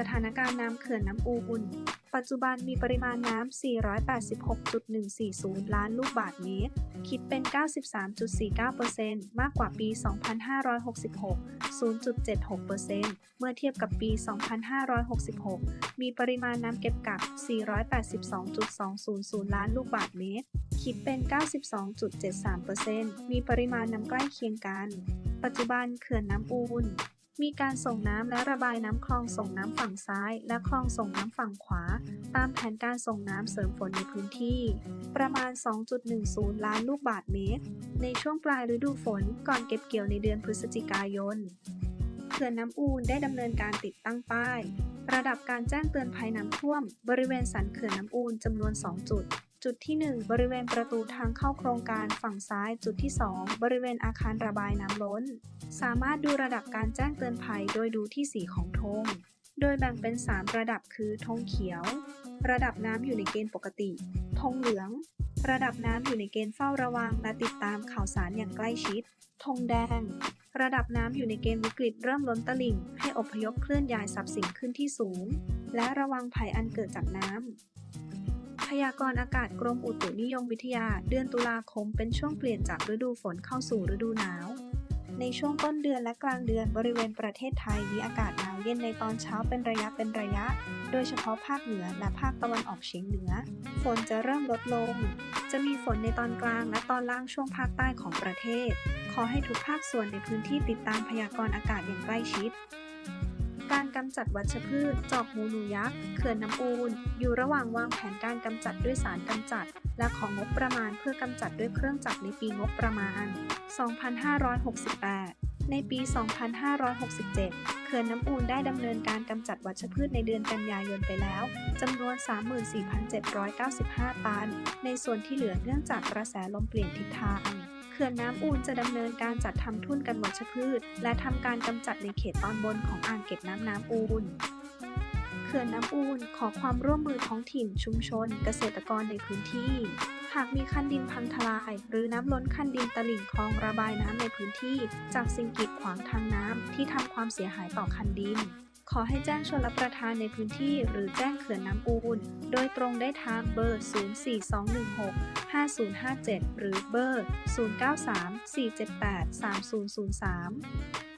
สถานการณ์น้ำเขื่อนน้ำอูนปัจจุบันมีปริมาณน้ำ 486.140 ล้านลูกบาศก์เมตร คิดเป็น 93.49%มากกว่าปี 2566 0.76%เมื่อเทียบกับปี 2566 มีปริมาณน้ำเก็บกัก 482.200 ล้านลูกบาศก์เมตร คิดเป็น 92.73%มีปริมาณน้ำใกล้เคียงกัน ปัจจุบันเขื่อนน้ำอูน มีการส่งน้ำและระบายน้ำคลองส่งน้ำฝั่งซ้าย และคลองส่งน้ำฝั่งขวา ตามแผนการส่งน้ำเสริมฝนในพื้นที่ ประมาณ 2.10 ล้านลูกบาศก์เมตร ในช่วงปลายฤดูฝนก่อนเก็บเกี่ยวในเดือนพฤศจิกายนเขื่อนน้ำอูนได้ดำเนินการติดตั้งป้าย ระดับการแจ้งเตือนภัยน้ำท่วม บริเวณสันเขื่อนน้ำอูนจำนวน 2 จุด จุดที่ 1 บริเวณประตูทางเข้าโครงการฝั่งซ้าย จุดที่ 2 บริเวณอาคารระบายน้ำล้น สามารถดูระดับการแจ้งเตือนภัยโดยดูที่สีของธง โดยแบ่งเป็น 3 ระดับคือธงเขียว ระดับน้ำอยู่ในเกณฑ์ปกติ ธงเหลือง ระดับน้ำอยู่ในเกณฑ์เฝ้าระวังและติดตามข่าวสารอย่างใกล้ชิด ธงแดง ระดับน้ำอยู่ในเกณฑ์วิกฤตเริ่มล้นตลิ่ง ให้อพยพเคลื่อนย้ายทรัพย์สินขึ้นที่สูง และระวังภัยอันเกิดจากน้ำ พยากรณ์อากาศกรมอุตุนิยมวิทยา เดือนตุลาคมเป็นช่วงเปลี่ยนจากฤดูฝนเข้าสู่ฤดูหนาว ในช่วงต้นเดือนและกลางเดือนบริเวณประเทศไทยมีอากาศหนาวเย็นในตอนเช้าเป็นระยะเป็นระยะ โดยเฉพาะภาคเหนือและภาคตะวันออกเฉียงเหนือ ฝนจะเริ่มลดลง จะมีฝนในตอนกลางและตอนล่างช่วงภาคใต้ของประเทศ ขอให้ทุกภาคส่วนในพื้นที่ติดตามพยากรณ์อากาศอย่างใกล้ชิด การกำจัดวัชพืช จอกหูหนูยักษ์ เขื่อนน้ำอูน อยู่ระหว่างวางแผนการกำจัดด้วยสารกำจัด และของงบประมาณเพื่อกำจัดด้วยเครื่องจักรในปีงบประมาณ 2568ในปี 2567 เขื่อนน้ำอูนได้ดำเนินการกำจัดวัชพืชในเดือนกันยายนไปแล้ว จำนวน 34,795 ตัน ในส่วนที่เหลือเนื่องจากกระแสลมเปลี่ยนทิศทาง ขื่อนน้ำอูนจะดำเนินการจัดทำทุ่นกันวัชพืช และทำการกำจัดในเขตตอนบนของอ่างเก็บน้ำน้ำอูนเขื่อนน้ำอูนขอความร่วมมือท้องถิ่นชุมชน เกษตรกรในพื้นที่ หากมีคันดินพังทลาย หรือน้ำล้นคันดินตลิ่งคลองระบายน้ำในพื้นที่ จากสิ่งกีดขวางทางน้ำที่ทำความเสียหายต่อคันดิน ขอให้แจ้งชลประทานในพื้นที่หรือแจ้งเขื่อนน้ำอูน โดยตรงได้ทางเบอร์ 04216 5057 หรือเบอร์ 093 478 3003